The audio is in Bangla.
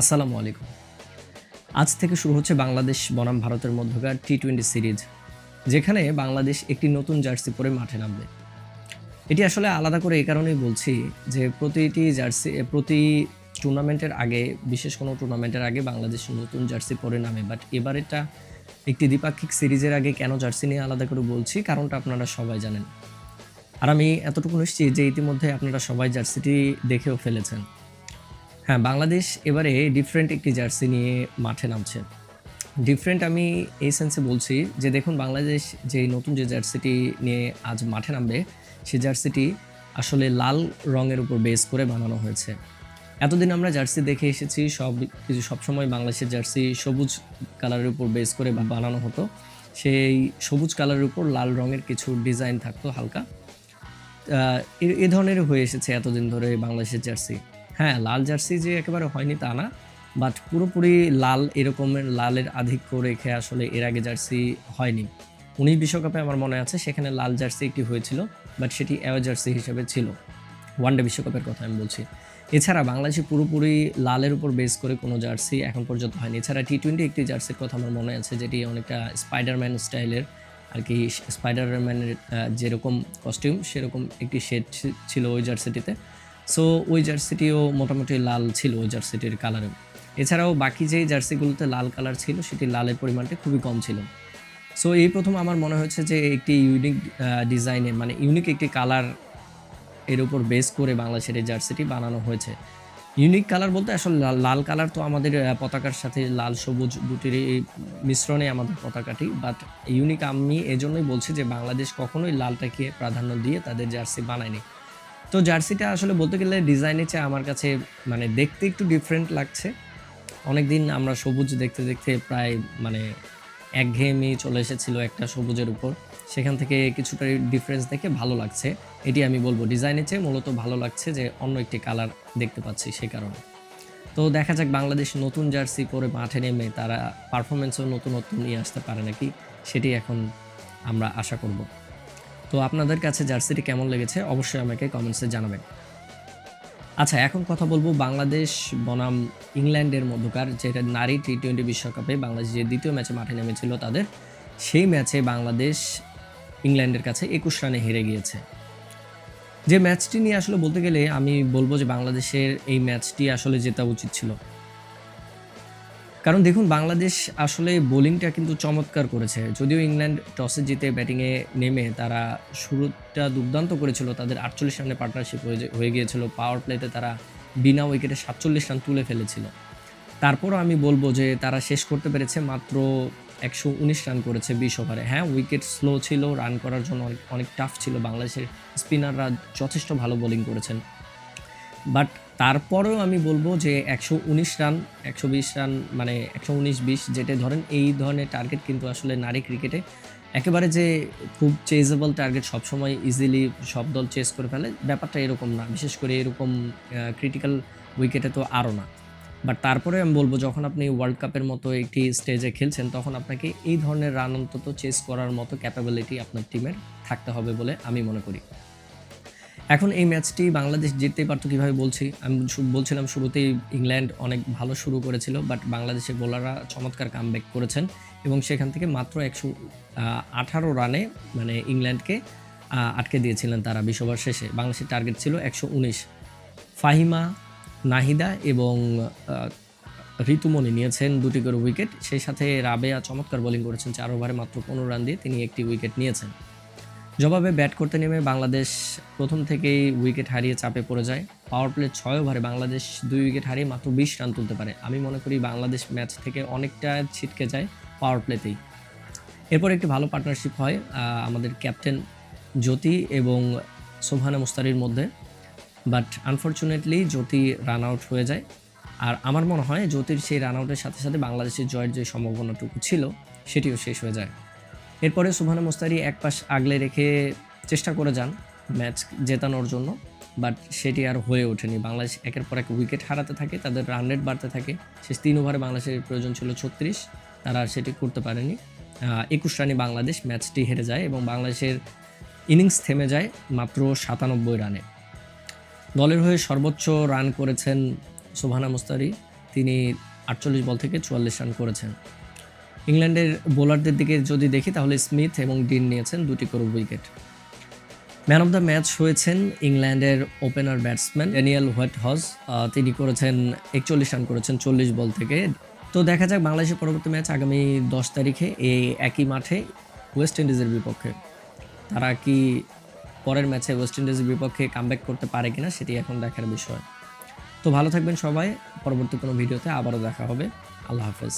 আসসালামু আলাইকুম। আজ থেকে শুরু হচ্ছে বাংলাদেশ বনাম ভারতের মধ্যকার টি টোয়েন্টি সিরিজ, যেখানে বাংলাদেশ একটি নতুন জার্সি পরে মাঠে নামবে। এটি আসলে আলাদা করে এই কারণেই বলছি যে প্রতিটি জার্সি প্রতি টুর্নামেন্টের আগে, বিশেষ কোনো টুর্নামেন্টের আগে বাংলাদেশ নতুন জার্সি পরে নামে। বাট এবার এটা একটি দ্বিপাক্ষিক সিরিজের আগে কেন জার্সি নিয়ে আলাদা করে বলছি, কারণটা আপনারা সবাই জানেন। আর আমি এতটুকু নিশ্চিত যে ইতিমধ্যে আপনারা সবাই জার্সিটি দেখেও ফেলেছেন। হ্যাঁ বাংলাদেশ এবারে ডিফারেন্ট একটি জার্সি নিয়ে মাঠে নামছে। ডিফারেন্ট আমি এই সেন্সে বলছি যে দেখুন, বাংলাদেশ যে নতুন যে জার্সিটি নিয়ে আজ মাঠে নামবে সে জার্সিটি আসলে লাল রঙের উপর বেস করে বানানো হয়েছে। এতদিন আমরা জার্সি দেখে এসেছি, সব কিছু সবসময় বাংলাদেশের জার্সি সবুজ কালারের উপর বেস করে বানানো হতো। সেই সবুজ কালারের উপর লাল রঙের কিছু ডিজাইন থাকতো হালকা। এ ধরনের হয়ে এসেছে এতদিন ধরে বাংলাদেশের জার্সি হ্যাঁ লাল জার্সি যে একেবারে হয়নি তা না বাট পুরোপুরি লাল এরকমের, লালের আধিক্য রেখে আসলে এর আগে জার্সি হয়নি। উনিশ বিশ্বকাপে আমার মনে আছে, সেখানে লাল জার্সি একটি হয়েছিল বাট সেটি অ্যাওয়ে জার্সি হিসেবে ছিল। ওয়ানডে বিশ্বকাপের কথা আমি বলছি। এছাড়া বাংলাদেশে পুরোপুরি লালের উপর বেস করে কোনো জার্সি এখন পর্যন্ত হয়নি। এছাড়া টি টোয়েন্টি একটি জার্সির কথা আমার মনে আছে, যেটি অনেকটা স্পাইডারম্যান স্টাইলের আর কি স্পাইডারম্যানের যেরকম কস্টিউম সেরকম একটি শেড ছিল ওই জার্সিটিতে। সো ওই জার্সিটিও মোটামুটি লাল ছিল ওই জার্সিটির কালারে এছাড়াও বাকি যেই জার্সিগুলোতে লাল কালার ছিল, সেটি লালের পরিমাণটা খুবই কম ছিল। সো এই প্রথম আমার মনে হয়েছে যে একটি ইউনিক ডিজাইনে মানে ইউনিক একটি কালারের উপর বেস করে বাংলাদেশের এই জার্সিটি বানানো হয়েছে। ইউনিক কালার বলতে আসলে লাল লাল কালার তো আমাদের পতাকার সাথে লাল, সবুজ দুটির এই মিশ্রণে আমাদের পতাকাটি বাট ইউনিক আমি এজন্যই বলছি যে বাংলাদেশ কখনোই লালটাকে প্রাধান্য দিয়ে তাদের জার্সি বানায়নি। তো জার্সিটা আসলে বলতে গেলে ডিজাইনের চেয়ে আমার কাছে মানে দেখতে একটু ডিফারেন্ট লাগছে। অনেকদিন আমরা সবুজ দেখতে দেখতে প্রায় মানে একঘেয়েমি চলে এসেছিল একটা সবুজের উপর। সেখান থেকে কিছুটা ডিফারেন্স দেখে ভালো লাগছে। এটি আমি বলব ডিজাইনের চেয়ে মূলত ভালো লাগছে যে অন্য একটি কালার দেখতে পাচ্ছি সেই কারণে। তো দেখা যাক বাংলাদেশ নতুন জার্সি পরে মাঠে নেমে তারা পারফরমেন্সও নতুন নতুন নিয়ে আসতে পারে নাকি, সেটি এখন আমরা আশা করব। তো আপনাদের কাছে জার্সিটি কেমন লেগেছে অবশ্যই আমাকে কমেন্টসে জানাবেন। আচ্ছা এখন কথা বলব বাংলাদেশ বনাম ইংল্যান্ডের মধ্যকার, যেটা নারী টি টোয়েন্টি বিশ্বকাপে বাংলাদেশ যে দ্বিতীয় ম্যাচে মাঠে নেমেছিল তাদের, সেই ম্যাচে বাংলাদেশ ইংল্যান্ডের কাছে একুশ রানে হেরে গিয়েছে। যে ম্যাচটি নিয়ে আসলে বলতে গেলে আমি বলব যে বাংলাদেশের এই ম্যাচটি আসলে জেতা উচিত ছিল। কারণ দেখুন, বাংলাদেশ আসলে বোলিংটা কিন্তু চমৎকার করেছে। যদিও ইংল্যান্ড টসে জিতে ব্যাটিংয়ে নেমে তারা শুরুটা দুর্দান্ত করেছিল, তাদের আটচল্লিশ রানের পার্টনারশিপ হয়ে গিয়েছিল। পাওয়ার প্লেতে তারা বিনা উইকেটে সাতচল্লিশ রান তুলে ফেলেছিল। তারপরও আমি বলব যে, তারা শেষ করতে পেরেছে মাত্র একশো উনিশ রান করেছে বিশ ওভারে হ্যাঁ উইকেট স্লো ছিল রান করার জন্য অনেক অনেক টাফ ছিল। বাংলাদেশের স্পিনাররা যথেষ্ট ভালো বোলিং করেছেন। বাট তারপরেও আমি বলব যে একশো উনিশ রান, একশো বিশ রান মানে একশো উনিশ বিশ যেটা ধরেন, এই ধরনের টার্গেট কিন্তু আসলে নারী ক্রিকেটে একেবারে যে খুব চেজেবল টার্গেট সবসময় ইজিলি সব দল চেস করে ফেলে, ব্যাপারটা এরকম না। বিশেষ করে এরকম ক্রিটিক্যাল উইকেটে তো আরও না। বাট তারপরে আমি বলব, যখন আপনি ওয়ার্ল্ড কাপের মতো একটি স্টেজে খেলছেন, তখন আপনাকে এই ধরনের রান অন্তত চেস করার মতো ক্যাপাবিলিটি আপনার টিমের থাকতে হবে বলে আমি মনে করি। এখন এই ম্যাচটি বাংলাদেশ জিততেই পারতো কীভাবে বলছি? আমি বলছিলাম শুরুতেই ইংল্যান্ড অনেক ভালো শুরু করেছিল, বাট বাংলাদেশের বোলাররা চমৎকার কামব্যাক করেছেন এবং সেখান থেকে মাত্র একশো আঠারো রানে মানে ইংল্যান্ডকে আটকে দিয়েছিলেন তারা বিশ ওভার শেষে। বাংলাদেশের টার্গেট ছিল একশো উনিশ। ফাহিমা, নাহিদা এবং ঋতুমণি নিয়েছেন দুটি করে উইকেট সেই সাথে রাবেয়া চমৎকার বোলিং করেছেন, চার ওভারে মাত্র পনেরো রান দিয়ে তিনি একটি উইকেট নিয়েছেন। জবাবে ব্যাট করতে নেমে বাংলাদেশ প্রথম থেকেই উইকেট হারিয়ে চাপে পড়ে যায়। পাওয়ার প্লে ছয় ওভারে বাংলাদেশ দুই উইকেট হারিয়ে মাত্র বিশ রান তুলতে পারে। আমি মনে করি বাংলাদেশ ম্যাচ থেকে অনেকটা ছিটকে যায় পাওয়ার প্লেতেই। এরপর একটি ভালো পার্টনারশিপ হয় আমাদের ক্যাপ্টেন জ্যোতি এবং সোভানা মুস্তারির মধ্যে। But unfortunately Jyoti run out হয়ে যায়। আর আমার মনে হয় জ্যোতির সেই রান আউটের সাথে সাথে বাংলাদেশের জয়ের যে সম্ভাবনাটুকু ছিল, সেটিও শেষ হয়ে যায়। এরপরে সুবহানা মুস্তারি এক পাশ আগলে রেখে চেষ্টা করে যান ম্যাচ জেতানোর জন্য, বাট সেটি আর হয়ে ওঠেনি। বাংলাদেশ একের পর এক উইকেট হারাতে থাকে, তাদের রান রেট বাড়তে থাকে। শেষ তিন ওভারে বাংলাদেশের প্রয়োজন ছিল ছত্রিশ, তারা সেটি করতে পারেনি। একুশ রানে বাংলাদেশ ম্যাচটি হেরে যায় এবং বাংলাদেশের ইনিংস থেমে যায় মাত্র সাতানব্বই রানে। দলের হয়ে সর্বোচ্চ রান করেছেন সুবহানা মুস্তারি তিনি আটচল্লিশ বল থেকে চুয়াল্লিশ রান করেছেন। ইংল্যান্ডের বোলারদের দিকে যদি দেখি, তাহলে স্মিথ এবং ডিন নিয়েছেন দুটি করে wicket. Man of the match হয়েছেন ইংল্যান্ডের opener batsman Danielle Wyatt Hodge তিনি করেছেন একচল্লিশ রান করেছেন চল্লিশ বল থেকে। তো দেখা যাক বাংলাদেশের পরবর্তী ম্যাচ আগামী দশ তারিখে এই একই মাঠে ওয়েস্ট ইন্ডিজের বিপক্ষে। তারা কি পরের ম্যাচে ওয়েস্ট ইন্ডিজের বিপক্ষে কামব্যাক করতে পারে কিনা সেটি এখন দেখার বিষয়। তো ভালো থাকবেন সবাই। পরবর্তী কোনো ভিডিওতে আবারও দেখা হবে। আল্লাহ হাফেজ।